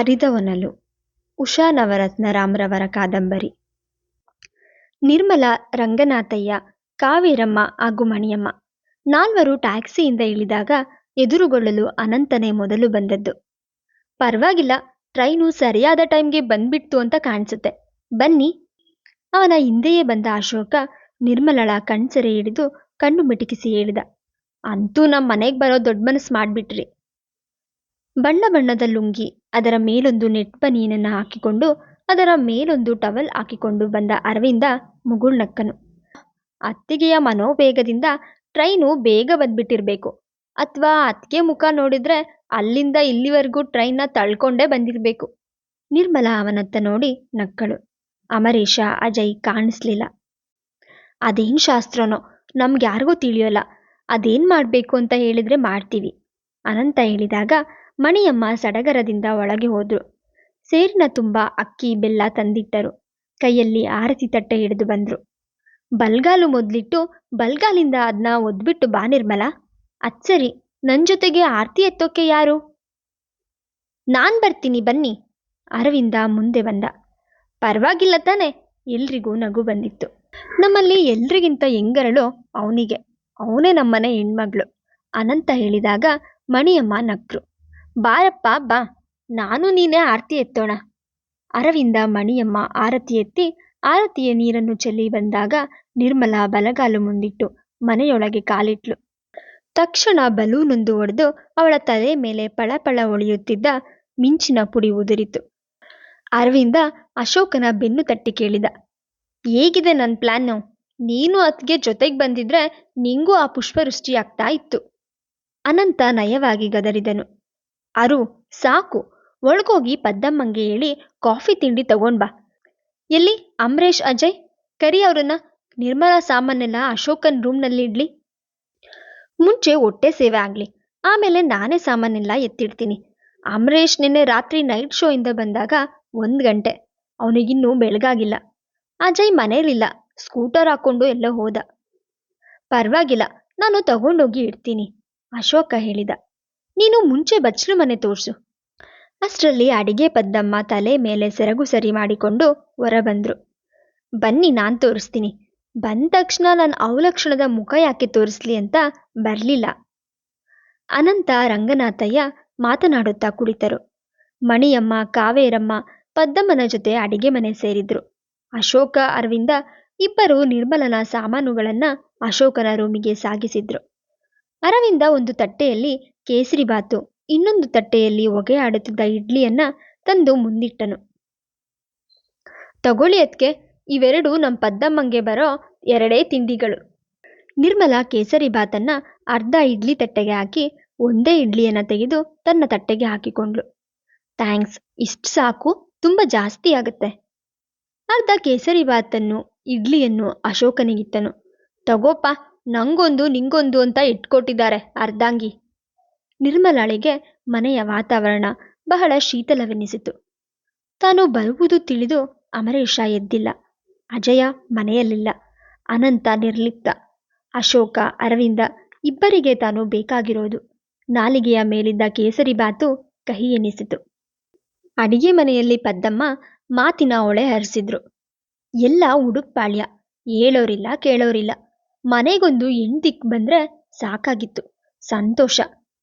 ಅರಿದವನಲು ಉಷಾ ನವರತ್ನ ರಾಮ್ರವರ ಕಾದಂಬರಿ. ನಿರ್ಮಲಾ, ರಂಗನಾಥಯ್ಯ, ಕಾವೇರಮ್ಮ ಹಾಗೂ ಮಣಿಯಮ್ಮ ನಾಲ್ವರು ಟ್ಯಾಕ್ಸಿಯಿಂದ ಇಳಿದಾಗ ಎದುರುಗೊಳ್ಳಲು ಅನಂತನೇ ಮೊದಲು ಬಂದದ್ದು. ಪರವಾಗಿಲ್ಲ, ಟ್ರೈನು ಸರಿಯಾದ ಟೈಮ್ಗೆ ಬಂದ್ಬಿಡ್ತು ಅಂತ ಕಾಣಿಸುತ್ತೆ. ಬನ್ನಿ. ಅವನ ಹಿಂದೆಯೇ ಬಂದ ಅಶೋಕ ನಿರ್ಮಲಳ ಕಣ್ಸೆರೆ ಹಿಡಿದು ಕಣ್ಣು ಮಿಟುಕಿಸಿ ಹೇಳಿದ, ಅಂತೂ ನಮ್ಮ ಮನೆಗೆ ಬರೋ ದೊಡ್ಡ ಮನಸ್ಸು ಮಾಡಿಬಿಟ್ರಿ. ಬಣ್ಣ ಬಣ್ಣದ ಲುಂಗಿ ಅದರ ಮೇಲೊಂದು ನೆಟ್ ಬನಿಯನನ್ನು ಹಾಕಿಕೊಂಡು, ಅದರ ಮೇಲೊಂದು ಟವಲ್ ಹಾಕಿಕೊಂಡು ಬಂದ ಅರವಿಂದ ಮುಗುಳ್ನಕ್ಕನು ಅತ್ತಿಗೆಯ ಮನೋವೇಗದಿಂದ ಟ್ರೈನು ಬೇಗ ಬಂದ್ಬಿಟ್ಟಿರ್ಬೇಕು. ಅಥವಾ ಅತ್ತಿಗೆ ಮುಖ ನೋಡಿದ್ರೆ ಅಲ್ಲಿಂದ ಇಲ್ಲಿವರೆಗೂ ಟ್ರೈನ್ನ ತಳ್ಕೊಂಡೇ ಬಂದಿರಬೇಕು. ನಿರ್ಮಲ ಅವನತ್ತ ನೋಡಿ ನಕ್ಕಳು. ಅಮರೀಶ, ಅಜಯ್ ಕಾಣಿಸ್ಲಿಲ್ಲ. ಅದೇನು ಶಾಸ್ತ್ರನೋ ನಮ್ಗೆ ಯಾರಿಗೂ ತಿಳಿಯೋಲ್ಲ. ಅದೇನು ಮಾಡಬೇಕು ಅಂತ ಹೇಳಿದ್ರೆ ಮಾಡ್ತೀವಿ. ಅನಂತ ಹೇಳಿದಾಗ ಮಣಿಯಮ್ಮ ಸಡಗರದಿಂದ ಒಳಗೆ ಹೋದ್ರು. ಸೇರಿನ ತುಂಬ ಅಕ್ಕಿ, ಬೆಲ್ಲ ತಂದಿಟ್ಟರು. ಕೈಯಲ್ಲಿ ಆರತಿ ತಟ್ಟೆ ಹಿಡಿದು ಬಂದ್ರು. ಬಲ್ಗಾಲು ಮೊದಲಿಟ್ಟು, ಬಲ್ಗಾಲಿಂದ ಅದನ್ನ ಒದ್ಬಿಟ್ಟು ಬಾ ನಿರ್ಮಲ. ಅಚ್ಚರಿ ನನ್ನ ಜೊತೆಗೆ ಆರತಿ ಎತ್ತೋಕೆ ಯಾರು? ನಾನ್ ಬರ್ತೀನಿ, ಬನ್ನಿ. ಅರವಿಂದ ಮುಂದೆ ಬಂದ. ಪರವಾಗಿಲ್ಲ ತಾನೆ, ಎಲ್ರಿಗೂ ನಗು ಬಂದಿತ್ತು. ನಮ್ಮಲ್ಲಿ ಎಲ್ರಿಗಿಂತ ಹೆಂಗರಳು ಅವನಿಗೆ. ಅವನೇ ನಮ್ಮನೆ ಹೆಣ್ಮಗಳು. ಅನಂತ ಹೇಳಿದಾಗ ಮಣಿಯಮ್ಮ ನಕ್ರು ಬಾರಪ್ಪ, ಬಾ. ನಾನು ನೀನೇ ಆರತಿ ಎತ್ತೋಣ. ಅರವಿಂದ, ಮಣಿಯಮ್ಮ ಆರತಿ ಎತ್ತಿ ಆರತಿಯ ನೀರನ್ನು ಚೆಲ್ಲಿ ಬಂದಾಗ ನಿರ್ಮಲಾ ಬಲಗಾಲು ಮುಂದಿಟ್ಟು ಮನೆಯೊಳಗೆ ಕಾಲಿಟ್ಲು. ತಕ್ಷಣ ಬಲೂನೊಂದು ಒಡೆದು ಅವಳ ತಲೆ ಮೇಲೆ ಪಳಪಳ ಒಳಿಯುತ್ತಿದ್ದ ಮಿಂಚಿನ ಪುಡಿ ಉದುರಿತು. ಅರವಿಂದ ಅಶೋಕನ ಬೆನ್ನು ತಟ್ಟಿ ಕೇಳಿದ, ಹೇಗಿದೆ ನನ್ನ ಪ್ಲ್ಯಾನು ನೀನು ಅತ್ಗೆ ಜೊತೆಗೆ ಬಂದಿದ್ರೆ ನಿಂಗೂ ಆ ಪುಷ್ಪವೃಷ್ಟಿಯಾಗ್ತಾ ಇತ್ತು. ಅನಂತ ನಯವಾಗಿ ಗದರಿದನು. ಅರು, ಸಾಕು. ಒಳಗೋಗಿ ಪದ್ದಮ್ಮಂಗೆ ಹೇಳಿ, ಕಾಫಿ ತಿಂಡಿ ತಗೊಂಡ್ ಬಾ. ಎಲ್ಲಿ? ಅಮ್ರೇಶ್ ಅಜಯ್? ಕರಿ ಅವ್ರನ್ನ, ನಿರ್ಮಲಾ ಸಾಮಾನೆಲ್ಲ ಅಶೋಕನ್ ರೂಮ್ನಲ್ಲಿ ಇಡ್ಲಿ. ಮುಂಚೆ ಹೊಟ್ಟೆ ಸೇವೆ ಆಗಲಿ. ಆಮೇಲೆ ನಾನೇ ಸಾಮಾನೆಲ್ಲ ಎತ್ತಿಡ್ತೀನಿ. ಅಮರೇಶ್ ನಿನ್ನೆ ರಾತ್ರಿ ನೈಟ್ ಶೋ ಇಂದ ಬಂದಾಗ ಒಂದ್ ಗಂಟೆ. ಅವನಿಗಿನ್ನೂ ಬೆಳಗಾಗಿಲ್ಲ. ಅಜಯ್ ಮನೇಲಿಲ್ಲ. ಸ್ಕೂಟರ್ ಹಾಕೊಂಡು ಎಲ್ಲೋ ಹೋದ. ಪರವಾಗಿಲ್ಲ. ನಾನು ತಗೊಂಡೋಗಿ ಇಡ್ತೀನಿ. ಅಶೋಕ ಹೇಳಿದ. ನೀನು ಮುಂಚೆ ಬಚ್ಚಲು ಮನೆ ತೋರಿಸು. ಅಷ್ಟರಲ್ಲಿ ಅಡಿಗೆ ಪದ್ದಮ್ಮ ತಲೆ ಮೇಲೆ ಸೆರಗು ಸರಿ ಮಾಡಿಕೊಂಡು ಹೊರಬಂದ್ರು. ಬನ್ನಿ ನಾನು ತೋರಿಸ್ತೀನಿ. ಬಂದ ತಕ್ಷಣ ನಾನು ಅವಲಕ್ಷಣದ ಮುಖ ಯಾಕೆ ತೋರಿಸ್ಲಿ ಅಂತ ಬರಲಿಲ್ಲ. ಅನಂತ ರಂಗನಾಥಯ್ಯ ಮಾತನಾಡುತ್ತಾ ಕುಳಿತರು. ಮಣಿಯಮ್ಮ, ಕಾವೇರಮ್ಮ, ಪದ್ದಮ್ಮನ ಜೊತೆ ಅಡಿಗೆ ಮನೆ ಸೇರಿದ್ರು. ಅಶೋಕ, ಅರವಿಂದ ಇಬ್ಬರು ನಿರ್ಮಲನ ಸಾಮಾನುಗಳನ್ನ ಅಶೋಕನ ರೂಮಿಗೆ ಸಾಗಿಸಿದ್ರು. ಅರವಿಂದ ಒಂದು ತಟ್ಟೆಯಲ್ಲಿ ಕೇಸರಿ ಬಾತು, ಇನ್ನೊಂದು ತಟ್ಟೆಯಲ್ಲಿ ಹೊಗೆ ಆಡುತ್ತಿದ್ದ ಇಡ್ಲಿಯನ್ನ ತಂದು ಮುಂದಿಟ್ಟನು. ತಗೊಳ್ಳಿ ಅದಕ್ಕೆ ಇವೆರಡು ನಮ್ಮ ಪದ್ದಮ್ಮಂಗೆ ಬರೋ ಎರಡೇ ತಿಂಡಿಗಳು. ನಿರ್ಮಲಾ ಕೇಸರಿ ಬಾತನ್ನ ಅರ್ಧ ಇಡ್ಲಿ ತಟ್ಟೆಗೆ ಹಾಕಿ, ಒಂದೇ ಇಡ್ಲಿಯನ್ನ ತೆಗೆದು ತನ್ನ ತಟ್ಟೆಗೆ ಹಾಕಿಕೊಂಡ್ಳು. ಥ್ಯಾಂಕ್ಸ್, ಇಷ್ಟು ಸಾಕು, ತುಂಬ ಜಾಸ್ತಿ ಆಗುತ್ತೆ. ಅರ್ಧ ಕೇಸರಿ ಬಾತನ್ನು, ಇಡ್ಲಿಯನ್ನು ಅಶೋಕನಿಗಿತ್ತನು. ತಗೋಪ ನಂಗೊಂದು, ನಿಂಗೊಂದು ಅಂತ ಇಟ್ಕೊಟ್ಟಿದ್ದಾರೆ ಅರ್ಧಾಂಗಿ. ನಿರ್ಮಲಾಳಿಗೆ ಮನೆಯ ವಾತಾವರಣ ಬಹಳ ಶೀತಲವೆನಿಸಿತು. ತಾನು ಬರುವುದು ತಿಳಿದು ಅಮರೇಶ ಎದ್ದಿಲ್ಲ. ಅಜಯ ಮನೆಯಲ್ಲಿಲ್ಲ. ಅನಂತ ನಿರ್ಲಿಪ್ತ. ಅಶೋಕ, ಅರವಿಂದ ಇಬ್ಬರಿಗೆ ತಾನು ಬೇಕಾಗಿರೋದು. ನಾಲಿಗೆಯ ಮೇಲಿದ್ದ ಕೇಸರಿ ಬಾತು ಕಹಿ ಎನಿಸಿತು ಅಡಿಗೆ ಮನೆಯಲ್ಲಿ ಪದ್ದಮ್ಮ ಮಾತಿನ ಒಳೆ ಹರಿಸಿದ್ರು. ಎಲ್ಲ ಉಡುಕ್ಪಾಳ್ಯ ಹೇಳೋರಿಲ್ಲ ಕೇಳೋರಿಲ್ಲ. ಮನೆಗೊಂದು ಹೆಂಡ್ತಿಕ್ ಬಂದ್ರೆ ಸಾಕಾಗಿತ್ತು. ಸಂತೋಷ.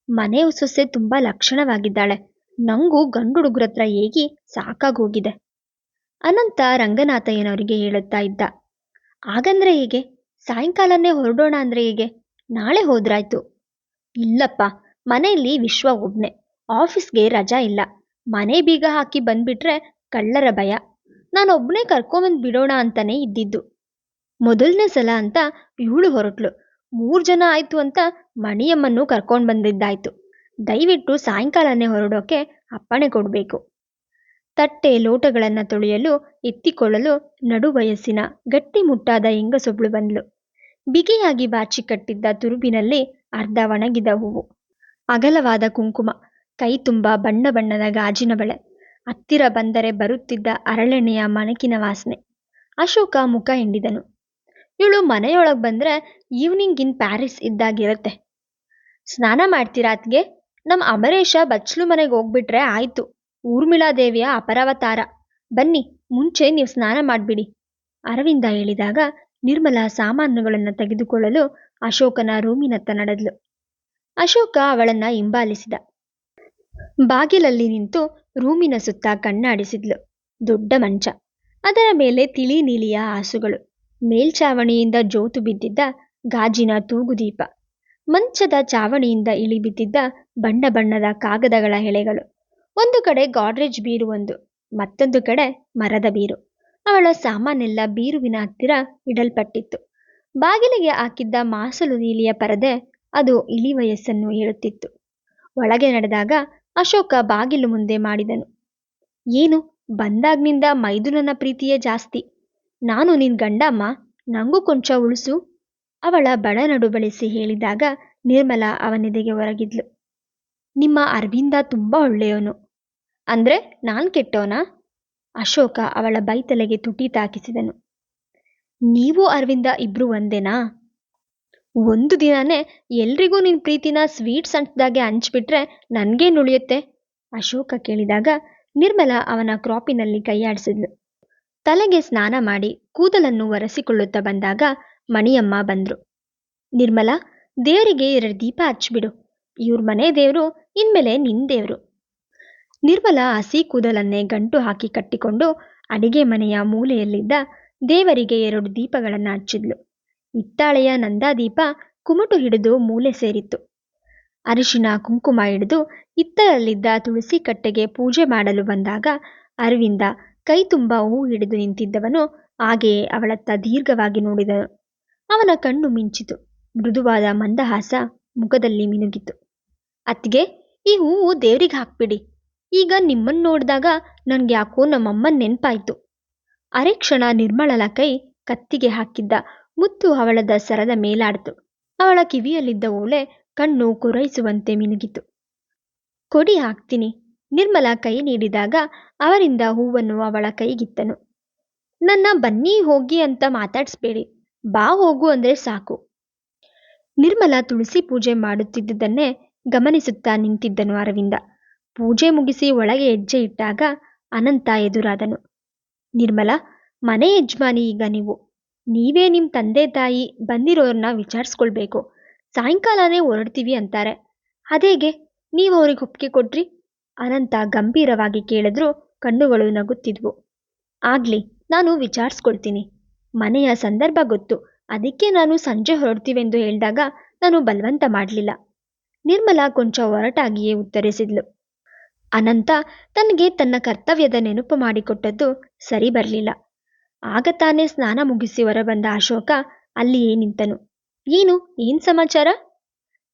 ಮನೆ ಸೊಸೆ ತುಂಬಾ ಲಕ್ಷಣವಾಗಿದ್ದಾಳೆ. ನಂಗೂ ಗಂಡು ಹುಡುಗ್ರತ್ರ ಹೇಗಿ ಸಾಕಾಗೋಗಿದೆ. ಅನಂತ ರಂಗನಾಥಯ್ಯನವರಿಗೆ ಹೇಳುತ್ತಾ ಇದ್ದ. ಹಾಗಂದ್ರೆ ಹೇಗೆ? ಸಾಯಂಕಾಲನೇ ಹೊರಡೋಣ ಅಂದ್ರೆ ಹೇಗೆ? ನಾಳೆ ಹೋದ್ರಾಯ್ತು. ಇಲ್ಲಪ್ಪ. ಮನೆಯಲ್ಲಿ ವಿಶ್ವ ಒಬ್ನೆ. ಆಫೀಸ್ಗೆ ರಜಾ ಇಲ್ಲ. ಮನೆ ಬೀಗ ಹಾಕಿ ಬಂದ್ಬಿಟ್ರೆ ಕಳ್ಳರ ಭಯ. ನಾನೊಬ್ಬನೇ ಕರ್ಕೊಂಬಂದು ಬಿಡೋಣ ಅಂತಾನೆ ಇದ್ದಿದ್ದು. ಮೊದಲನೇ ಸಲ ಅಂತ ಇವಳು ಹೊರಟ್ಳು ಮೂರು ಜನ ಆಯಿತು ಅಂತ ಮಣಿಯಮ್ಮನ್ನು ಕರ್ಕೊಂಡು ಬಂದಿದ್ದಾಯಿತು. ದಯವಿಟ್ಟು ಸಾಯಂಕಾಲನೇ ಹೊರಡೋಕೆ ಅಪ್ಪಣೆ ಕೊಡಬೇಕು. ತಟ್ಟೆ ಲೋಟಗಳನ್ನು ತೊಳೆಯಲು, ಎತ್ತಿಕೊಳ್ಳಲು ನಡು ವಯಸ್ಸಿನ ಗಟ್ಟಿಮುಟ್ಟಾದ ಹೆಂಗಸೊಬ್ಳು ಬಂದ್ಲು. ಬಿಗಿಯಾಗಿ ಬಾಚಿ ಕಟ್ಟಿದ್ದ ತುರುಬಿನಲ್ಲಿ ಅರ್ಧ ಒಣಗಿದ ಹೂವು. ಅಗಲವಾದ ಕುಂಕುಮ, ಕೈ ತುಂಬ ಬಣ್ಣ ಬಣ್ಣದ ಗಾಜಿನ ಬಳೆ, ಹತ್ತಿರ ಬಂದರೆ ಬರುತ್ತಿದ್ದ ಅರಳೆಣೆಯ ಮಣಕಿನ ವಾಸನೆ. ಅಶೋಕ ಮುಖ ಹಿಂಡಿದನು. ಇವಳು ಮನೆಯೊಳಗೆ ಬಂದರೆ ಈವ್ನಿಂಗ್ ಇನ್ ಪ್ಯಾರಿಸ್ ಇದ್ದಾಗಿರುತ್ತೆ. ಸ್ನಾನ ಮಾಡ್ತೀರಾ ಅತ್ಗೆ ನಮ್ಮ ಅಮರೇಶ ಬಚ್ಚಲು ಮನೆಗೆ ಹೋಗ್ಬಿಟ್ರೆ ಆಯಿತು. ಊರ್ಮಿಳಾದೇವಿಯ ಅಪರಾವತಾರ. ಬನ್ನಿ, ಮುಂಚೆ ನೀವು ಸ್ನಾನ ಮಾಡಿಬಿಡಿ. ಅರವಿಂದ ಹೇಳಿದಾಗ ನಿರ್ಮಲಾ ಸಾಮಾನುಗಳನ್ನು ತೆಗೆದುಕೊಳ್ಳಲು ಅಶೋಕನ ರೂಮಿನತ್ತ ನಡೆದ್ಲು. ಅಶೋಕ ಅವಳನ್ನ ಹಿಂಬಾಲಿಸಿದ. ಬಾಗಿಲಲ್ಲಿ ನಿಂತು ರೂಮಿನ ಸುತ್ತ ಕಣ್ಣಾಡಿಸಿದ್ಲು. ದೊಡ್ಡ ಮಂಚ. ಅದರ ಮೇಲೆ ತಿಳಿ ನೀಲಿಯ ಹಾಸುಗಳು. ಮೇಲ್ಛಾವಣಿಯಿಂದ ಜೋತು ಬಿದ್ದಿದ್ದ ಗಾಜಿನ ತೂಗುದೀಪ, ಮಂಚದ ಚಾವಣಿಯಿಂದ ಇಳಿಬಿದ್ದಿದ್ದ ಬಣ್ಣ ಬಣ್ಣದ ಕಾಗದಗಳ ಎಳೆಗಳು, ಒಂದು ಕಡೆ ಗಾಡ್ರೇಜ್ ಬೀರು ಒಂದು, ಮತ್ತೊಂದು ಕಡೆ ಮರದ ಬೀರು. ಅವಳ ಸಾಮಾನೆಲ್ಲ ಬೀರುವಿನ ಹತ್ತಿರ ಇಡಲ್ಪಟ್ಟಿತ್ತು. ಬಾಗಿಲಿಗೆ ಹಾಕಿದ್ದ ಮಾಸಲು ನೀಲಿಯ ಪರದೆ ಅದು ಇಳಿ ವಯಸ್ಸನ್ನು ಹೇಳುತ್ತಿತ್ತು. ಒಳಗೆ ನಡೆದಾಗ ಅಶೋಕ ಬಾಗಿಲು ಮುಂದೆ ಮಾಡಿದನು. ಏನು ಬಂದಾಗ್ನಿಂದ ಮೈದುನನ ಪ್ರೀತಿಯೇ ಜಾಸ್ತಿ. ನಾನು ನಿನ್ ಗಂಡಮ್ಮ, ನಂಗೂ ಕೊಂಚ ಉಳಿಸು. ಅವಳ ಬಡನಡು ಬಳಸಿ ಹೇಳಿದಾಗ ನಿರ್ಮಲಾ ಅವನೆದೆಗೆ ಹೊರಗಿದ್ಲು ನಿಮ್ಮ ಅರವಿಂದ ತುಂಬ ಒಳ್ಳೆಯವನು. ಅಂದ್ರೆ ನಾನ್ ಕೆಟ್ಟೋನಾ ಅಶೋಕ ಅವಳ ಬೈತಲೆಗೆ ತುಟಿ ತಾಕಿಸಿದನು. ನೀವು ಅರವಿಂದ ಇಬ್ರು ಒಂದೇನಾ? ಒಂದು ದಿನನೇ ಎಲ್ರಿಗೂ ನಿನ್ ಪ್ರೀತಿನ ಸ್ವೀಟ್ಸ್ ಅಂಟ್ದಾಗೆ ಹಂಚ್ಬಿಟ್ರೆ ನನ್ಗೇನು ಉಳಿಯುತ್ತೆ? ಅಶೋಕ ಕೇಳಿದಾಗ ನಿರ್ಮಲಾ ಅವನ ಕ್ರಾಪಿನಲ್ಲಿ ಕೈಯಾಡಿಸಿದ್ಲು. ತಲೆಗೆ ಸ್ನಾನ ಮಾಡಿ ಕೂದಲನ್ನು ಒರೆಸಿಕೊಳ್ಳುತ್ತಾ ಬಂದಾಗ ಮಣಿಯಮ್ಮ ಬಂದ್ರು. ನಿರ್ಮಲಾ, ದೇವರಿಗೆ ಎರಡು ದೀಪ ಹಚ್ಬಿಡು ಇವ್ರ ಮನೆ ದೇವರು, ಇನ್ಮೇಲೆ ನಿನ್ ದೇವರು. ನಿರ್ಮಲಾ ಹಸಿ ಕೂದಲನ್ನೇ ಗಂಟು ಹಾಕಿ ಕಟ್ಟಿಕೊಂಡು ಅಡಿಗೆ ಮನೆಯ ಮೂಲೆಯಲ್ಲಿದ್ದ ದೇವರಿಗೆ ಎರಡು ದೀಪಗಳನ್ನು ಹಚ್ಚಿದ್ಲು. ಹಿತ್ತಾಳೆಯ ನಂದಾದೀಪ ಕುಮಟು ಹಿಡಿದು ಮೂಲೆ ಸೇರಿತ್ತು. ಅರಿಶಿನ ಕುಂಕುಮ ಹಿಡಿದು ಇತ್ತರಲ್ಲಿದ್ದ ತುಳಸಿ ಕಟ್ಟೆಗೆ ಪೂಜೆ ಮಾಡಲು ಬಂದಾಗ ಅರವಿಂದ ಕೈ ತುಂಬ ಹೂ ಹಿಡಿದು ನಿಂತಿದ್ದವನು ಹಾಗೆಯೇ ಅವಳತ್ತ ದೀರ್ಘವಾಗಿ ನೋಡಿದನು. ಅವನ ಕಣ್ಣು ಮಿಂಚಿತು. ಮೃದುವಾದ ಮಂದಹಾಸ ಮುಖದಲ್ಲಿ ಮಿನುಗಿತು. ಅತ್ತಿಗೆ, ಈ ಹೂವು ದೇವ್ರಿಗೆ ಹಾಕ್ಬಿಡಿ. ಈಗ ನಿಮ್ಮನ್ನು ನೋಡಿದಾಗ ನನಗೆ ಯಾಕೋ ನಮ್ಮಮ್ಮನ ನೆನಪಾಯಿತು. ಅರೆ ಕ್ಷಣ ನಿರ್ಮಳನ ಕೈ ಕತ್ತಿಗೆ ಹಾಕಿದ್ದ ಮುತ್ತು ಅವಳದ ಸರದ ಮೇಲಾಡ್ತು. ಅವಳ ಕಿವಿಯಲ್ಲಿದ್ದ ಓಲೆ ಕಣ್ಣು ಕೊರೈಸುವಂತೆ ಮಿನುಗಿತು. ಕೊಡಿ ಹಾಕ್ತೀನಿ. ನಿರ್ಮಲ ಕೈ ನೀಡಿದಾಗ ಅವರಿಂದ ಹೂವನ್ನು ಅವಳ ಕೈಗಿತ್ತನು. ನನ್ನ ಬನ್ನಿ ಹೋಗಿ ಅಂತ ಮಾತಾಡಿಸ್ಬೇಡಿ, ಬಾ ಹೋಗು ಅಂದರೆ ಸಾಕು. ನಿರ್ಮಲ ತುಳಸಿ ಪೂಜೆ ಮಾಡುತ್ತಿದ್ದುದನ್ನೇ ಗಮನಿಸುತ್ತಾ ನಿಂತಿದ್ದನು ಅರವಿಂದ. ಪೂಜೆ ಮುಗಿಸಿ ಒಳಗೆ ಹೆಜ್ಜೆ ಇಟ್ಟಾಗ ಅನಂತ ಎದುರಾದನು. ನಿರ್ಮಲ, ಮನೆ ಯಜಮಾನಿ ಈಗ ನೀವು. ನೀವೇ ನಿಮ್ಮ ತಂದೆ ತಾಯಿ ಬಂದಿರೋರನ್ನ ವಿಚಾರಿಸ್ಕೊಳ್ಬೇಕು. ಸಾಯಂಕಾಲನೇ ಹೊರಡ್ತೀವಿ ಅಂತಾರೆ. ಅದೇಗೆ, ನೀವು ಅವ್ರಿಗೆ ಒಪ್ಪಿಗೆ ಕೊಟ್ರಿ? ಅನಂತ ಗಂಭೀರವಾಗಿ ಕೇಳಿದ್ರೂ ಕಣ್ಣುಗಳು ನಗುತ್ತಿದ್ವು. ಆಗ್ಲಿ, ನಾನು ವಿಚಾರಿಸ್ಕೊಳ್ತೀನಿ. ಮನೆಯ ಸಂದರ್ಭ ಗೊತ್ತು. ಅದಕ್ಕೆ ನಾನು ಸಂಜೆ ಹೊರಡ್ತೀವೆಂದು ಹೇಳಿದಾಗ ನಾನು ಬಲವಂತ ಮಾಡಲಿಲ್ಲ. ನಿರ್ಮಲಾ ಕೊಂಚ ಒರಟಾಗಿಯೇ ಉತ್ತರಿಸಿದ್ಲು. ಅನಂತ, ತನಗೆ ತನ್ನ ಕರ್ತವ್ಯದ ನೆನಪು ಮಾಡಿಕೊಟ್ಟದ್ದು ಸರಿ ಬರಲಿಲ್ಲ. ಆಗ ತಾನೇ ಸ್ನಾನ ಮುಗಿಸಿ ಹೊರಬಂದ ಅಶೋಕ ಅಲ್ಲಿಯೇ ನಿಂತನು. ಏನು, ಏನ್ ಸಮಾಚಾರ?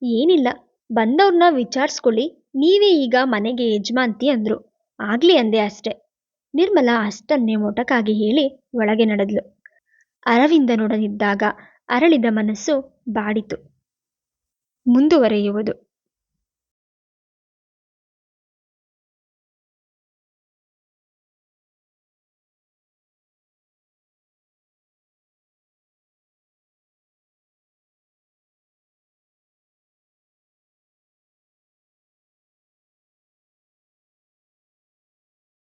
ಏನಿಲ್ಲ, ಬಂದವ್ರನ್ನ ವಿಚಾರಿಸ್ಕೊಳ್ಳಿ. ನೀವೇ ಈಗ ಮನೆಗೆ ಯಜಮಾಂತಿ ಅಂದ್ರು. ಆಗ್ಲಿ ಅಂದೆ ಅಷ್ಟೆ. ನಿರ್ಮಲಾ ಅಷ್ಟನ್ನೇ ಮೊಟಕಾಗಿ ಹೇಳಿ ಒಳಗೆ ನಡೆದ್ಲು. ಅರವಿಂದನೊಡನಿದ್ದಾಗ ಅರಳಿದ ಮನಸ್ಸು ಬಾಡಿತು. ಮುಂದುವರೆಯುವುದು.